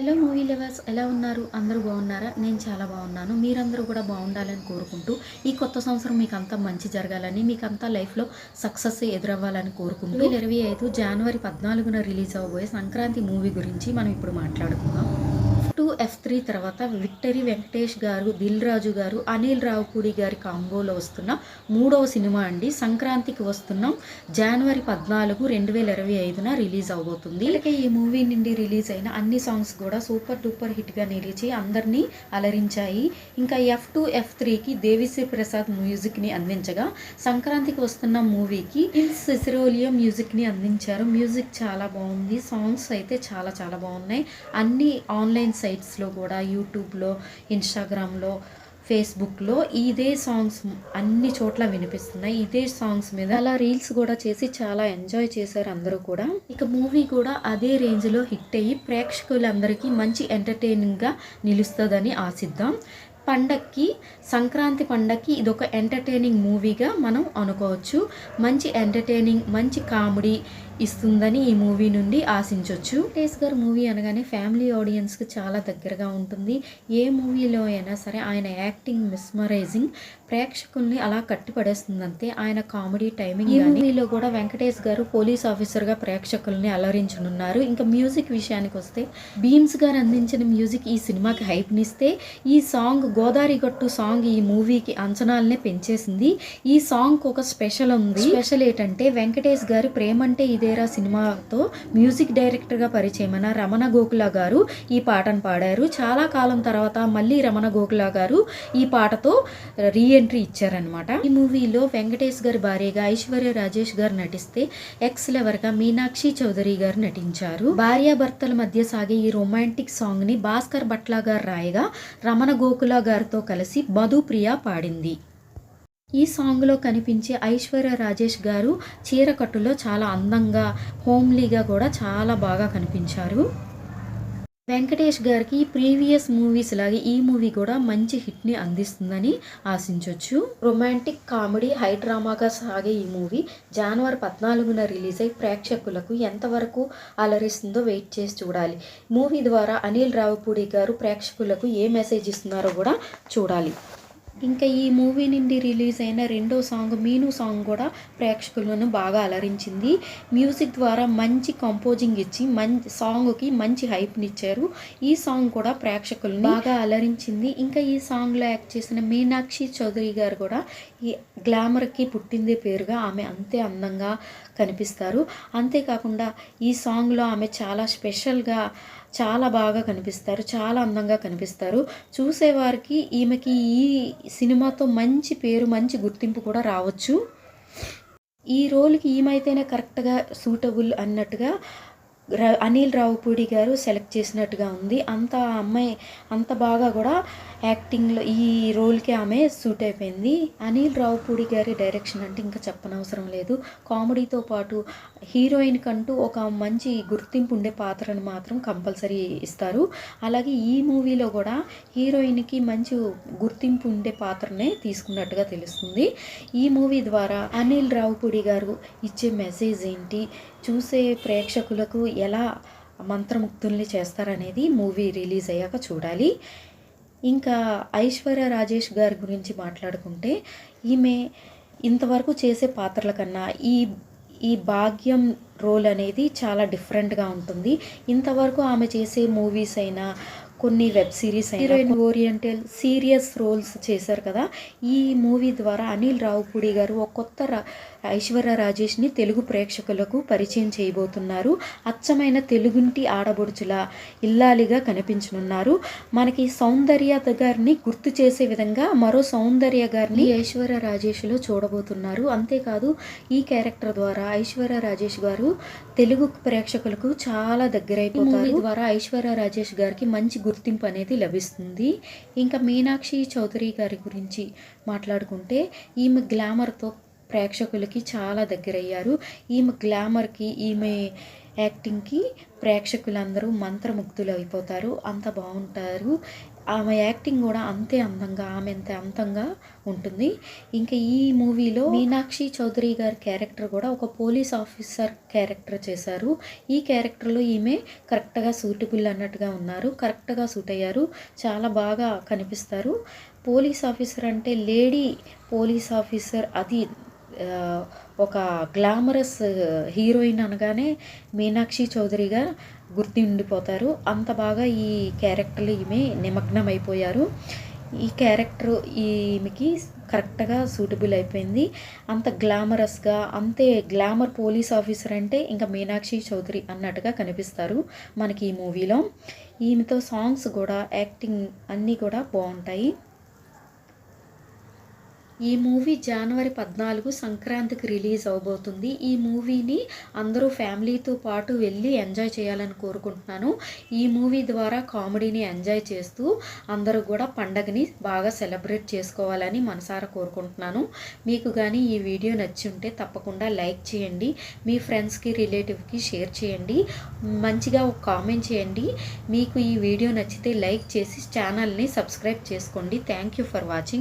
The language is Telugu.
హలో మూవీ లెవర్స్ ఎలా ఉన్నారు? అందరూ బాగున్నారా? నేను చాలా బాగున్నాను. మీరందరూ కూడా బాగుండాలని కోరుకుంటూ ఈ కొత్త సంవత్సరం మీకు అంతా మంచి జరగాలని మీకు అంతా లైఫ్లో సక్సెస్ ఎదురవ్వాలని కోరుకుంటూ ఇరవై ఐదు జనవరి పద్నాలుగున రిలీజ్ అవబోయే సంక్రాంతి మూవీ గురించి మనం ఇప్పుడు మాట్లాడుకుందాం. టూ ఎఫ్ త్రీ తర్వాత విక్టరీ వెంకటేష్ గారు దిల్ రాజు గారు అనిల్ రావుపూడి గారి కాంబోలో వస్తున్న మూడవ సినిమా అండి. సంక్రాంతికి వస్తున్నాం జనవరి పద్నాలుగు రెండు వేల ఇరవై ఐదున రిలీజ్ అవబోతుంది. ఇలాగే ఈ మూవీ నుండి రిలీజ్ అయిన అన్ని సాంగ్స్ కూడా సూపర్ డూపర్ హిట్గా నిలిచి అందరినీ అలరించాయి. ఇంకా ఎఫ్ టూ ఎఫ్ త్రీకి దేవిశ్రీ ప్రసాద్ మ్యూజిక్ని అందించగా సంక్రాంతికి వస్తున్న మూవీకి సిసిరోలియో మ్యూజిక్ని అందించారు. మ్యూజిక్ చాలా బాగుంది. సాంగ్స్ అయితే చాలా చాలా బాగున్నాయి. అన్ని ఆన్లైన్ సైట్స్లో కూడా యూట్యూబ్లో ఇన్స్టాగ్రామ్లో ఫేస్బుక్లో ఇదే సాంగ్స్ అన్ని చోట్ల వినిపిస్తున్నాయి. ఇదే సాంగ్స్ మీద అలా రీల్స్ కూడా చేసి చాలా ఎంజాయ్ చేశారు అందరూ కూడా. ఇక మూవీ కూడా అదే రేంజ్లో హిట్ అయ్యి ప్రేక్షకులందరికీ మంచి ఎంటర్టైనింగ్గా నిలుస్తుందని ఆశిద్దాం. పండక్కి సంక్రాంతి పండక్కి ఇదొక ఎంటర్టైనింగ్ మూవీగా మనం అనుకోవచ్చు. మంచి ఎంటర్టైనింగ్ మంచి కామెడీ ఇస్తుందని ఈ మూవీ నుండి ఆశించవచ్చు టేస్ గారు మూవీ అనగానే ఫ్యామిలీ ఆడియన్స్కి చాలా దగ్గరగా ఉంటుంది. ఏ మూవీలో అయినా సరే ఆయన యాక్టింగ్ మిస్మరైజింగ్ ప్రేక్షకుల్ని అలా కట్టిపడేస్తుంది అంతే ఆయన కామెడీ టైమింగ్ ఈ మూవీలో కూడా వెంకటేష్ గారు పోలీస్ ఆఫీసర్గా ప్రేక్షకుల్ని అలరించనున్నారు. ఇంకా మ్యూజిక్ విషయానికి వస్తే బీమ్స్ గారు అందించిన మ్యూజిక్ ఈ సినిమాకి హైప్నిస్తే ఈ సాంగ్ గోదావరి గట్టు సాంగ్ ఈ మూవీకి అంచనాలనే పెంచేసింది. ఈ సాంగ్ ఒక స్పెషల్ ఉంది. స్పెషల్ ఏంటంటే వెంకటేష్ గారు ప్రేమంటే ఇదేరా సినిమాతో మ్యూజిక్ డైరెక్టర్గా పరిచయమైన రమణ గోకుల గారు ఈ పాటను పాడారు. చాలా కాలం తర్వాత మళ్ళీ రమణ గోకుల గారు ఈ పాటతో రీ ఎంట్రీ ఇచ్చారనమాట ఈ మూవీలో వెంకటేష్ గారి భార్యగా ఐశ్వర్య రాజేష్ గారు నటిస్తే ఎక్స్ లెవర్గా మీనాక్షి చౌదరి గారు నటించారు. భార్యాభర్తల మధ్య సాగే ఈ రొమాంటిక్ సాంగ్ని భాస్కర్ భట్ల గారు రాయగా రమణ గోకుల గారితో కలిసి మధుప్రియ పాడింది. ఈ సాంగ్లో కనిపించే ఐశ్వర్య రాజేష్ గారు చీరకట్టులో చాలా అందంగా హోమ్లీగా కూడా చాలా బాగా కనిపించారు. వెంకటేష్ గారికి ప్రీవియస్ మూవీస్ లాగే ఈ మూవీ కూడా మంచి హిట్ని అందిస్తుందని ఆశించవచ్చు రొమాంటిక్ కామెడీ హై డ్రామాగా సాగే ఈ మూవీ జనవరి పద్నాలుగున రిలీజ్ అయి ప్రేక్షకులకు ఎంతవరకు అలరిస్తుందో వెయిట్ చేసి చూడాలి. మూవీ ద్వారా అనిల్ రావుపూడి గారు ప్రేక్షకులకు ఏ మెసేజ్ ఇస్తున్నారో కూడా చూడాలి. ఇంకా ఈ మూవీ నుండి రిలీజ్ అయిన రెండో సాంగ్ మీను సాంగ్ కూడా ప్రేక్షకులను బాగా అలరించింది. మ్యూజిక్ ద్వారా మంచి కంపోజింగ్ ఇచ్చి మంచి సాంగ్కి మంచి హైప్నిచ్చారు ఈ సాంగ్ కూడా ప్రేక్షకులను బాగా అలరించింది. ఇంకా ఈ సాంగ్లో యాక్ట్ చేసిన మీనాక్షి చౌదరి గారు కూడా ఈ గ్లామర్కి పుట్టిందే పేరుగా ఆమె అంతే అందంగా కనిపిస్తారు. అంతేకాకుండా ఈ సాంగ్లో ఆమె చాలా స్పెషల్గా చాలా బాగా కనిపిస్తారు చాలా అందంగా కనిపిస్తారు. చూసేవారికి ఈమెకి ఈ సినిమాతో మంచి పేరు మంచి గుర్తింపు కూడా రావచ్చు. ఈ రోల్కి ఈమైతేనే కరెక్ట్గా సూటబుల్ అన్నట్టుగా అనిల్ రావుపూడి గారు సెలెక్ట్ చేసినట్టుగా ఉంది. అంత అమ్మాయి అంత బాగా కూడా యాక్టింగ్లో ఈ రోల్కి ఆమె సూట్ అయిపోయింది. అనిల్ రావుపూడి గారి డైరెక్షన్ అంటే ఇంకా చెప్పనవసరం లేదు. కామెడీతో పాటు హీరోయిన్ కంటూ ఒక మంచి గుర్తింపు ఉండే పాత్రను మాత్రం కంపల్సరీ ఇస్తారు. అలాగే ఈ మూవీలో కూడా హీరోయిన్కి మంచి గుర్తింపు ఉండే పాత్రనే తీసుకున్నట్టుగా తెలుస్తుంది. ఈ మూవీ ద్వారా అనిల్ రావుపూడి గారు ఇచ్చే మెసేజ్ ఏంటి? చూసే ప్రేక్షకులకు ఎలా మంత్రముగ్ధుల్ని చేస్తారనేది మూవీ రిలీజ్ అయ్యాక చూడాలి. ఇంకా ఐశ్వర్య రాజేష్ గారి గురించి మాట్లాడుకుంటే ఈమె ఇంతవరకు చేసే పాత్రల కన్నా ఈ ఈ భాగ్యం రోల్ అనేది చాలా డిఫరెంట్గా ఉంటుంది. ఇంతవరకు ఆమె చేసే మూవీస్ అయినా కొన్ని web series heroine oriental serious roles చేశారు కదా. ఈ మూవీ ద్వారా అనిల్ రావుపూడి గారు ఒక కొత్త రా ఐశ్వర్య రాజేష్ని తెలుగు ప్రేక్షకులకు పరిచయం చేయబోతున్నారు. అచ్చమైన తెలుగుంటి ఆడబొడుచుల ఇల్లాలిగా కనిపించనున్నారు. మనకి సౌందర్య గారిని గుర్తు చేసే విధంగా మరో సౌందర్య గారిని ఐశ్వర్య రాజేష్లో చూడబోతున్నారు. అంతేకాదు ఈ క్యారెక్టర్ ద్వారా ఐశ్వర్య రాజేష్ గారు తెలుగు ప్రేక్షకులకు చాలా దగ్గరైపోతారు. ద్వారా ఐశ్వర్య రాజేష్ గారికి మంచి గుర్తింపు అనేది లభిస్తుంది. ఇంకా మీనాక్షి చౌదరి గారి గురించి మాట్లాడుకుంటే ఈమె గ్లామర్తో ప్రేక్షకులకి చాలా దగ్గరయ్యారు. ఈమె గ్లామర్కి ఈమె యాక్టింగ్కి ప్రేక్షకులందరూ మంత్రముగ్ధులు అయిపోతారు. అంత బాగుంటారు. ఆమె యాక్టింగ్ కూడా అంతే అందంగా ఆమె అంతే అందంగా ఉంటుంది. ఇంకా ఈ మూవీలో మీనాక్షి చౌదరి గారి క్యారెక్టర్ కూడా ఒక పోలీస్ ఆఫీసర్ క్యారెక్టర్ చేశారు. ఈ క్యారెక్టర్లో ఈమె కరెక్ట్గా సూటబుల్ అన్నట్టుగా ఉన్నారు. కరెక్ట్గా సూట్ అయ్యారు. చాలా బాగా కనిపిస్తారు. పోలీస్ ఆఫీసర్ అంటే లేడీ పోలీస్ ఆఫీసర్ అది ఒక గ్లామరస్ హీరోయిన్ అనగానే మీనాక్షి చౌదరిగా గుర్తుండిపోతారు అంత బాగా ఈ క్యారెక్టర్లు ఈమె నిమగ్నం అయిపోయారు ఈ క్యారెక్టర్ ఈమెకి కరెక్ట్గా సూటబుల్ అయిపోయింది. అంత గ్లామరస్గా అంతే గ్లామర్ పోలీస్ ఆఫీసర్ అంటే ఇంకా మీనాక్షి చౌదరి అన్నట్టుగా కనిపిస్తారు మనకి ఈ మూవీలో. ఈమెతో సాంగ్స్ కూడా యాక్టింగ్ అన్నీ కూడా బాగుంటాయి. ఈ మూవీ జనవరి పద్నాలుగు సంక్రాంతికి రిలీజ్ అవబోతుంది. ఈ మూవీని అందరూ ఫ్యామిలీతో పాటు వెళ్ళి ఎంజాయ్ చేయాలని కోరుకుంటున్నాను. ఈ మూవీ ద్వారా కామెడీని ఎంజాయ్ చేస్తూ అందరూ కూడా పండగని బాగా సెలబ్రేట్ చేసుకోవాలని మనసారా కోరుకుంటున్నాను. మీకు కానీ ఈ వీడియో నచ్చి ఉంటే తప్పకుండా లైక్ చేయండి. మీ ఫ్రెండ్స్కి రిలేటివ్కి షేర్ చేయండి. మంచిగా ఒక కామెంట్ చేయండి. మీకు ఈ వీడియో నచ్చితే లైక్ చేసి ఛానల్ని సబ్స్క్రైబ్ చేసుకోండి. Thank you for watching.